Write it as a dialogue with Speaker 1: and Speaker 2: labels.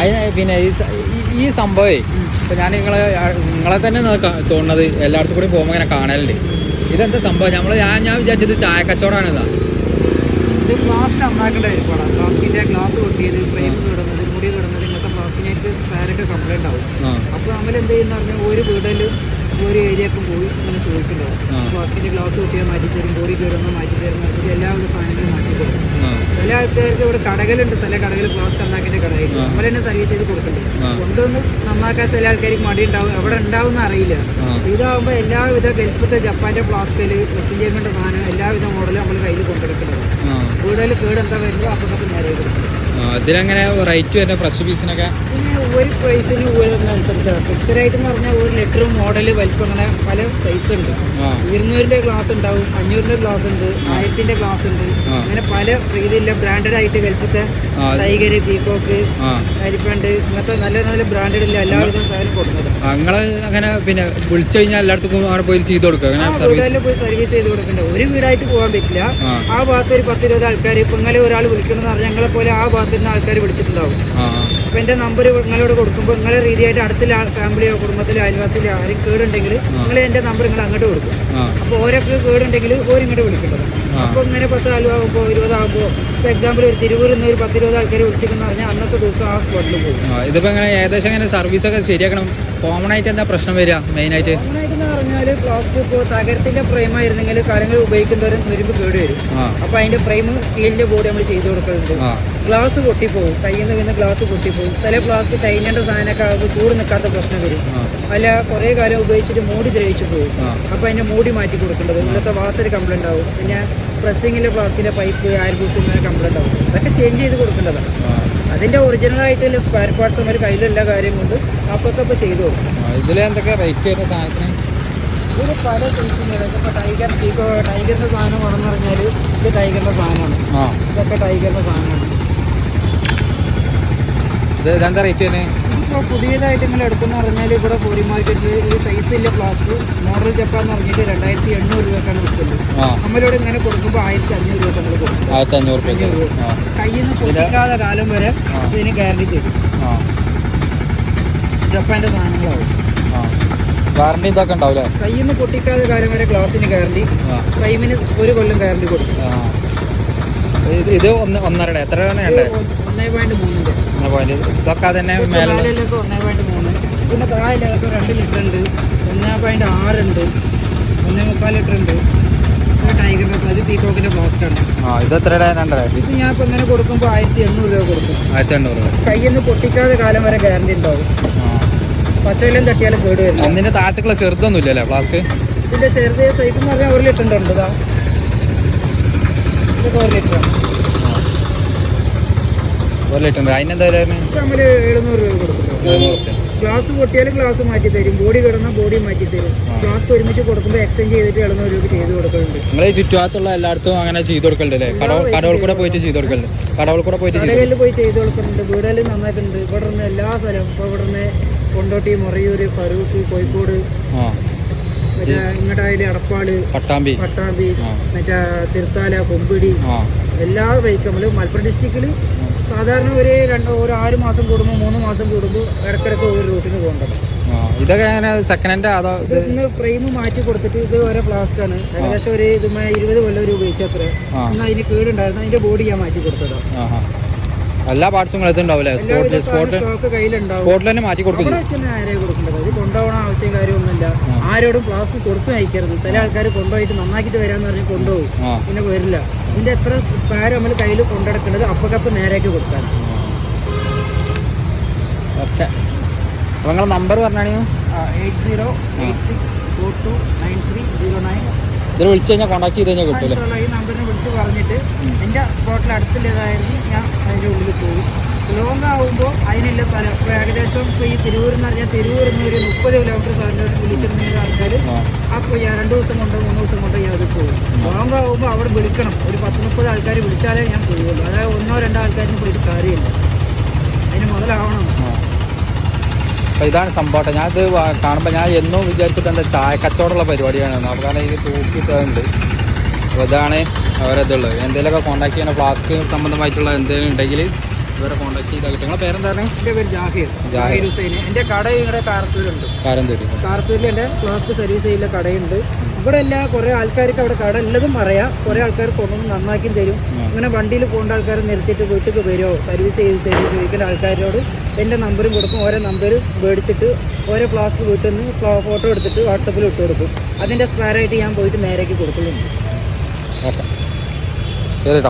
Speaker 1: അതിന് പിന്നെ ഈ സംഭവേ ഈ- ഇപ്പൊ ഞാൻ നിങ്ങളെ നിങ്ങളെ തന്നെ തോന്നുന്നത് എല്ലായിടത്തും കൂടി പോകുമ്പോൾ ഇങ്ങനെ കാണലുണ്ട്. ഇതെന്താ സംഭവം? നമ്മൾ ഞാൻ ഞാൻ വിചാരിച്ചത് ചായ കച്ചവടമാണ് ഇതാ
Speaker 2: ഇത് ഫ്ലാസ്ക് ഇരിക്കണം ഗ്ലാസ് പൊട്ടിയത് ഫ്രെയിം കിടന്നത് മുടി കിടന്നത് ഇങ്ങനത്തെ ഫ്ലാസ്കിനായിട്ട് സ്പാനൊക്കെ കംപ്ലൈന്റ് ആവും. അപ്പോൾ നമ്മൾ എന്ത് ചെയ്യുന്ന പറഞ്ഞാൽ ഒരു വീടിൽ ഒരു ഏരിയക്കും പോയി ഇങ്ങനെ
Speaker 1: ചോദിക്കുന്നത്.
Speaker 2: ഫ്ലാസ്കിന്റെ ഗ്ലാസ് കുട്ടിയെ മാറ്റി തരും ബോഡി കയറുന്ന മാറ്റി തരുന്ന എല്ലാവിധ സാധനങ്ങളും മാറ്റി തരും. ചില ആൾക്കാർക്ക് ഇവിടെ കടകളുണ്ട് ചില കടകൾ ഗ്ലാസ് നന്നാക്കിന്റെ കടയിൽ. നമ്മൾ തന്നെ സർവീസ് ചെയ്ത് കൊടുക്കുന്നുണ്ട്
Speaker 1: കൊണ്ടൊന്നും
Speaker 2: കൊണ്ടുവന്ന് നന്നാക്കാൻ ചില ആൾക്കാർക്ക് മടി ഉണ്ടാവും അവിടെ ഉണ്ടാവും അറിയില്ല.
Speaker 1: ആ.
Speaker 2: ഇതാകുമ്പോൾ എല്ലാവിധ ഗൾഫത്തെ ജപ്പാന്റെ ഫ്ലാസ്കിൽ വെസ്റ്റ് ഇന്ത്യന്റെ സാധനം എല്ലാവിധ മോഡലും നമ്മൾ കയ്യിൽ കൊണ്ടുവരുന്നത്
Speaker 1: ആ.
Speaker 2: കൂടുതൽ കേട് എന്താ വരുന്നത്? അപ്പോൾ നേരെ കൊടുക്കും.
Speaker 1: അതിലങ്ങനെ റേറ്റ് വരുന്ന ഫ്രഷ് പീസിനൊക്കെ
Speaker 2: പിന്നെ ഒരു പ്രൈസിന് ഓരോന്നനുസരിച്ചാണ് ഫിക്സഡായിട്ട് പറഞ്ഞാൽ ഒരു ലിറ്റർ മോഡൽ വലിപ്പം അങ്ങനെ പല പ്രൈസ് ഉണ്ട്. ഇരുന്നൂറിന്റെ ഗ്ലാസ് ഉണ്ടാവും അഞ്ഞൂറിന്റെ ഗ്ലാസ് ഉണ്ട് ആയിരത്തിന്റെ ഗ്ലാസ് ഉണ്ട്. അങ്ങനെ പല രീതിയിലുള്ള ബ്രാൻഡഡ് ആയിട്ട്
Speaker 1: ആ
Speaker 2: ടൈഗർ പീക്കോക്ക് അരിപ്പണ്ട് ഇങ്ങനത്തെ നല്ല നല്ല ബ്രാൻഡഡില്ല എല്ലാവിധ സാധനം കൊടുക്കുന്നത്.
Speaker 1: ആ, നിങ്ങൾ അങ്ങനെ പിന്നെ വിളിച്ചു കഴിഞ്ഞാൽ എല്ലായിടത്തും അവിടെ പോയി ചെയ്ത് കൊടുക്കുക
Speaker 2: പോയി സർവീസ് ചെയ്ത് കൊടുക്കണ്ട? ഒരു വീടായിട്ട് പോകാൻ പറ്റില്ല.
Speaker 1: ആ.
Speaker 2: ഭാഗത്ത് ഒരു പത്ത് ഇരുപത് ആൾക്കാർ ഇപ്പൊ ഇങ്ങനെ ഒരാൾ വിളിക്കണം എന്ന് പറഞ്ഞാൽ ഞങ്ങളെ പോലെ ആ ഭാഗത്ത് നിന്ന് ആൾക്കാർ വിളിച്ചിട്ടുണ്ടാവും അപ്പൊ എന്റെ നമ്പർ നിങ്ങളോട് കൊടുക്കുമ്പോൾ നിങ്ങളെ രീതിയായിട്ട് അടുത്തുള്ള ഫാമിലിയോ കുടുംബത്തിലോ അയൽവാസിയിലോ ആരും കേടുണ്ടെങ്കിൽ നിങ്ങൾ എന്റെ നമ്പർ നിങ്ങൾ അങ്ങോട്ട് കൊടുക്കും. അപ്പൊ ഓരോക്കെ കേടുണ്ടെങ്കിൽ ഓരിങ്ങോട്ട് വിളിക്കേണ്ടത്
Speaker 1: ആ.
Speaker 2: അപ്പോൾ ഇങ്ങനെ പത്ത് ആളുമാകുമ്പോൾ ഇരുപതാകുമ്പോൾ ഇപ്പോൾ എക്സാമ്പിൾ ഒരു തിരുവൂരിൽ നിന്ന് ഒരു പത്ത് ഇരുപത് ആൾക്കാർ വിളിച്ചിട്ടെന്ന് പറഞ്ഞാൽ അന്നത്തെ ദിവസം ആ സ്പോട്ടിൽ പോകും.
Speaker 1: ഇതിപ്പോ എങ്ങനെ ഏകദേശം എങ്ങനെ സർവീസ് ഒക്കെ ശരിയാക്കണം. കോമൺ ആയിട്ട് എന്താ പ്രശ്നം വരിക? മെയിൻ ആയിട്ട്
Speaker 2: പറഞ്ഞാൽ പ്ലാസ്റ്റിക് ഇപ്പോൾ തകരത്തിന്റെ ഫ്രെയിം ആയിരുന്നെങ്കിൽ കാര്യങ്ങൾ ഉപയോഗിക്കുന്നവരും വരുമ്പോൾ കേട് വരും. അപ്പൊ അതിന്റെ ഫ്രെയിം സ്റ്റീലിന്റെ ബോഡി നമ്മൾ ചെയ്ത് കൊടുക്കുന്നുണ്ട് ഗ്ലാസ് പൊട്ടിപ്പോവും. കയ്യിൽ നിന്ന് വീണ് ഗ്ലാസ് പൊട്ടിപ്പോവും. ചില പ്ലാസ്റ്റിക് ചൈനയുടെ സാധനമൊക്കെ ആകുമ്പോൾ ചൂട് നിൽക്കാത്ത പ്രശ്നം വരും. അല്ല കുറെ കാലം ഉപയോഗിച്ചിട്ട് മൂടി ദ്രവിച്ചു പോകും അപ്പൊ അതിന്റെ മൂടി മാറ്റി കൊടുക്കേണ്ടത്. ഇന്നത്തെ വാസര് കംപ്ലൈന്റ് ആവും. പിന്നെ പ്രസ്സിങ്ങിലെ പ്ലാസ്റ്റിക്കിലെ പൈപ്പ് ആൽബൂസ് ഇങ്ങനെ കംപ്ലൈന്റ് ആവും. അതൊക്കെ ചേഞ്ച് ചെയ്ത് കൊടുക്കേണ്ടതാണ്. അതിന്റെ ഒറിജിനൽ ആയിട്ടുള്ള സ്ക്വയർ പാർട്സ് നമ്മൾ കയ്യിലെല്ലാ കാര്യം കൊണ്ട് അപ്പൊക്കെ ചെയ്തു കൊടുക്കും.
Speaker 1: ഇതിലെന്തൊക്കെ ഇതിൽ റേറ്റ് വരുന്ന സാധനത്തിന്?
Speaker 2: ഇത് പല സൈസിന്റെ ഇപ്പോൾ ടൈഗർ പീക്കോ ടൈഗറിന്റെ സാധനം വേണമെന്ന് പറഞ്ഞാൽ ഇത് ടൈഗറിന്റെ സാധനമാണ്. ഇതൊക്കെ ടൈഗറിന്റെ സാധനമാണ്.
Speaker 1: ഇത് ഇതെന്താ റേറ്റ് വരുന്നത്
Speaker 2: ഇപ്പോൾ പുതിയതായിട്ട് നിങ്ങൾ എടുക്കുന്ന പറഞ്ഞാൽ ഇവിടെ പോരി മാർക്കറ്റിൽ ഈ സൈസില്ല പ്ലാസ്റ്റിക് മോഡൽ ജപ്പാൻ എന്ന് പറഞ്ഞിട്ട് രണ്ടായിരത്തി എണ്ണൂറ് രൂപക്കാണ് വിൽക്കുന്നത് നമ്മളിവിടെ ഇങ്ങനെ കൊടുക്കുമ്പോൾ ആയിരത്തി അഞ്ഞൂറ് രൂപ നമ്മൾ കൊടുക്കും.
Speaker 1: ആയിരത്തി അഞ്ഞൂറ്
Speaker 2: രൂപ. കയ്യിൽ നിന്ന് പൊട്ടിക്കാതെ കാലം വരെ ഇതിന് ഗ്യാരണ്ടി തരും.
Speaker 1: ആ.
Speaker 2: ജപ്പാന്റെ സാധനങ്ങളാവും.
Speaker 1: വാറണ്ടി ഇതൊക്കെ ഉണ്ടാവില്ലേ?
Speaker 2: കയ്യിൽ നിന്ന് പൊട്ടിക്കാതെ കാലം വരെ ഗ്ലാസിന് ഗ്യാരണ്ടി ഫ്രെയിമിന് ഒരു കൊല്ലം ഗ്യാരണ്ടി കൊടുക്കും.
Speaker 1: ഇത് ഒന്ന് ഒന്നര എത്ര
Speaker 2: ഒന്നേ പോയിന്റ് മൂന്നിന്റെ
Speaker 1: ഒന്ന് പോയിന്റ് ഇതൊക്കെ തന്നെ മേലെ
Speaker 2: ഒന്നേ പോയിന്റ് മൂന്ന്. പിന്നെ താഴെയൊക്കെ രണ്ട് ലിറ്റർ ഉണ്ട്. ഒന്നേ പോയിന്റ് ആറ് ഉണ്ട്. ഒന്നേ മുക്കാൽ ലിറ്റർ ഉണ്ട്. ടൈഗറിന്റെ അത് പീക്കോക്കിന്റെ ഫ്ലാസ്ക് ആണ്.
Speaker 1: ആ ഇത് എത്രയുടെ രണ്ടര
Speaker 2: ഇത് ഞാൻ ഇപ്പൊ ഇങ്ങനെ കൊടുക്കുമ്പോൾ ആയിരത്തി എണ്ണൂറ് രൂപ കൊടുക്കും.
Speaker 1: ആയിരത്തി എണ്ണൂറ് രൂപ.
Speaker 2: കയ്യിൽ നിന്ന് പൊട്ടിക്കാതെ കാലം വരെ ഗ്യാരണ്ടി ഉണ്ടാവും.
Speaker 1: ആ
Speaker 2: പച്ചവെല്ലം തട്ടിയാലും കേട് വരും
Speaker 1: ഒന്നിന്റെ താഴത്തേക്കുള്ള ചെറുതൊന്നും ഇല്ലല്ലേ ഫ്ലാസ്ക്
Speaker 2: ഇതിന്റെ ചെറുത് സൈസ് എന്ന് പറഞ്ഞാൽ ഒരു ലിറ്ററിന്റെ ഉണ്ട് ഇതാ. ഒരു ലിറ്റർ
Speaker 1: ഒരു ലിറ്റർ ഉണ്ട് അതിന്
Speaker 2: എന്താ നമ്മൾ എഴുന്നൂറ് രൂപ
Speaker 1: കൊടുക്കും
Speaker 2: ഗ്ലാസ് പൊട്ടിയാലും ഗ്ലാസ് മാറ്റി തരും. ബോഡി കിടന്നാൽ ബോഡി മാറ്റി തരും. ഗ്ലാസ് ഒരുമിച്ച് കൊടുക്കുമ്പോൾ എക്സ്ചേഞ്ച് ചെയ്തിട്ട് എഴുന്നൂറ് രൂപ ചെയ്ത് കൊടുക്കുന്നുണ്ട്.
Speaker 1: നിങ്ങൾ ഈ ചുറ്റുഭാഗത്തുള്ള എല്ലായിടത്തും അങ്ങനെ ചെയ്ത് കൊടുക്കണ്ടല്ലേ കടകൾ കൂടെ പോയിട്ട് ചെയ്ത് കൊടുക്കലുണ്ട്. കടകൾ കൂടെ പോയിട്ട്
Speaker 2: കടകളിൽ പോയി ചെയ്ത് കൊടുക്കുന്നുണ്ട്. വീടുകളിൽ നന്നായിട്ടുണ്ട്. ഇവിടെ നിന്ന് എല്ലാ സ്ഥലവും. ഇപ്പോൾ ഇവിടെ നിന്ന് കൊണ്ടോട്ടി മൊറയൂർ ഫറൂഖ് കോഴിക്കോട് മറ്റേ ഇങ്ങോട്ടായാലും അടപ്പാട്
Speaker 1: പട്ടാമ്പി.
Speaker 2: പട്ടാമ്പി മറ്റേ തിരുത്താല കൊമ്പിടി എല്ലാ വൈക്കമ്മലും മലപ്പുറം ഡിസ്ട്രിക്റ്റിൽ സാധാരണ ഒരു രണ്ട് ഒരു ആറ് മാസം കൂടുമ്പോൾ മൂന്ന് മാസം കൂടുമ്പോൾ ഇടക്കിടക്ക് ഒരു റൂട്ടിന് പോകേണ്ടത്.
Speaker 1: ഇതൊക്കെ സെക്കൻഡ് ഹാൻഡ് അതോ
Speaker 2: ഇന്ന് ഫ്രെയിം മാറ്റി കൊടുത്തിട്ട് ഇത് ഓരോ പ്ലാസ്റ്റ് ആണ്. ഏകദേശം ഒരു ഇതുമായി ഇരുപത് കൊല്ലം ഒരു ഉപയോഗിച്ചത്ര. എന്നാൽ അതിന് കേടുണ്ടായിരുന്നു അതിന്റെ ബോഡി ഞാൻ മാറ്റി കൊടുത്തതാണ്
Speaker 1: എല്ലാ പാർട്സും എടുത്തുണ്ടാവില്ലേ സ്പോട്ടിൽ സ്പോട്ട് സ്പോട്ടിൽ തന്നെ മാറ്റി കൊടുക്കും
Speaker 2: കൊണ്ടുപോകണ ആവശ്യം കാര്യമൊന്നുമില്ല. ആരോടും പ്ലാസ്റ്റിക് കൊടുത്തു അയക്കരുത്. ചില ആൾക്കാർ കൊണ്ടുപോയിട്ട് നന്നാക്കിയിട്ട് വരാന്ന് പറഞ്ഞ് കൊണ്ടുപോകും. പിന്നെ വരില്ല. ഇതിന്റെ എത്ര സ്പെയർ നമ്മൾ കയ്യിൽ കൊണ്ടെടുക്കേണ്ടത് അപ്പക്കപ്പ് നേരേക്ക് കൊടുക്കാൻ.
Speaker 1: ഓക്കെ. അപ്പോൾ number പറഞ്ഞാണെങ്കിൽ
Speaker 2: eight zero eight six four two nine three zero nine
Speaker 1: ഇതിൽ വിളിച്ചു കഴിഞ്ഞാൽ കോൺടാക്ട് ചെയ്ത് കഴിഞ്ഞാൽ കിട്ടൂലേ
Speaker 2: ഈ നമ്പറിനെ വിളിച്ച് പറഞ്ഞിട്ട്. എന്റെ സ്പോട്ടിൽ അടുത്തുള്ളതായിരുന്നു ഞാൻ അതിന്റെ ഉള്ളിൽ പോകും ലോങ് ആകുമ്പോൾ അതിനുള്ള സ്ഥലം. ഇപ്പോൾ ഏകദേശം ഇപ്പോൾ ഈ തിരൂർ എന്ന് പറഞ്ഞാൽ തിരൂരിൽ നിന്ന് ഒരു മുപ്പത് കിലോമീറ്റർ സ്ഥലം വിളിച്ചിരുന്നെങ്കിൽ ആൾക്കാർ അപ്പോൾ ഞാൻ രണ്ട് ദിവസം കൊണ്ടോ മൂന്ന് ദിവസം കൊണ്ടോ ഞാൻ അത് പോകും ലോങ് ആകുമ്പോൾ അവിടെ വിളിക്കണം. ഒരു പത്ത് മുപ്പത് ആൾക്കാർ വിളിച്ചാലേ ഞാൻ പോവുള്ളൂ. അതായത് ഒന്നോ രണ്ടോ ആൾക്കാരിന് പോയിട്ട് കാര്യമില്ല. അതിന് മുതലാവണം.
Speaker 1: അപ്പോൾ ഇതാണ് സംഭവം. ഞാൻ ഇത് കാണുമ്പോൾ ഞാൻ എന്നും വിചാരിച്ചിട്ട് എന്താ ചായ കച്ചവടമുള്ള പരിപാടിയാണ്. അപ്പോൾ കാരണം ഇത് തൂക്കിയിട്ടുണ്ട് അപ്പോൾ ഇതാണ് അവരതുള്ളത് എന്തെങ്കിലുമൊക്കെ കോൺടാക്ട് ചെയ്യണം. ഫ്ലാസ്ക് സംബന്ധമായിട്ടുള്ള എന്തെങ്കിലും ഉണ്ടെങ്കിൽ ഇവരെ കോൺടാക്ട് ചെയ്താൽ കിട്ടും. നിങ്ങളെ പേരെന്താണ്?
Speaker 2: എന്റെ പേര് ജാഹിർ.
Speaker 1: ജാഹിർ.
Speaker 2: ഹുസൈൻ എന്റെ കട ഇവിടെ കാർത്തൂരുണ്ട്
Speaker 1: കാരന്തൂര്. കാരത്തൂരിൽ
Speaker 2: കാർത്തൂരിൽ എന്റെ ഫ്ലാസ്ക് സർവീസ് ചെയ്യുന്ന കടയുണ്ട്. ഇവിടെ എല്ലാ കുറേ ആൾക്കാർക്ക് അവിടെ കട ഉള്ളതും അറിയാം. കുറേ ആൾക്കാർ കൊണ്ടുവന്ന് നന്നാക്കി തരും.
Speaker 1: അങ്ങനെ
Speaker 2: ഇങ്ങനെ വണ്ടിയിൽ പോകേണ്ട ആൾക്കാരെ നിർത്തിയിട്ട് വീട്ടിൽ വരുമോ? സർവീസ് ചെയ്ത് തരും ചോദിക്കേണ്ട ആൾക്കാരോട് എന്റെ നമ്പറും കൊടുക്കും. ഓരോ നമ്പർ മേടിച്ചിട്ട് ഓരോ ഫ്ലാസ്ക് വീട്ടിൽ നിന്ന് ഫോട്ടോ എടുത്തിട്ട് വാട്സപ്പിൽ ഇട്ട് കൊടുക്കും. അതിന്റെ സ്പെയറായിട്ട് ഞാൻ പോയിട്ട് നേരേക്ക് കൊടുക്കലുണ്ട്.
Speaker 1: ഓക്കെ.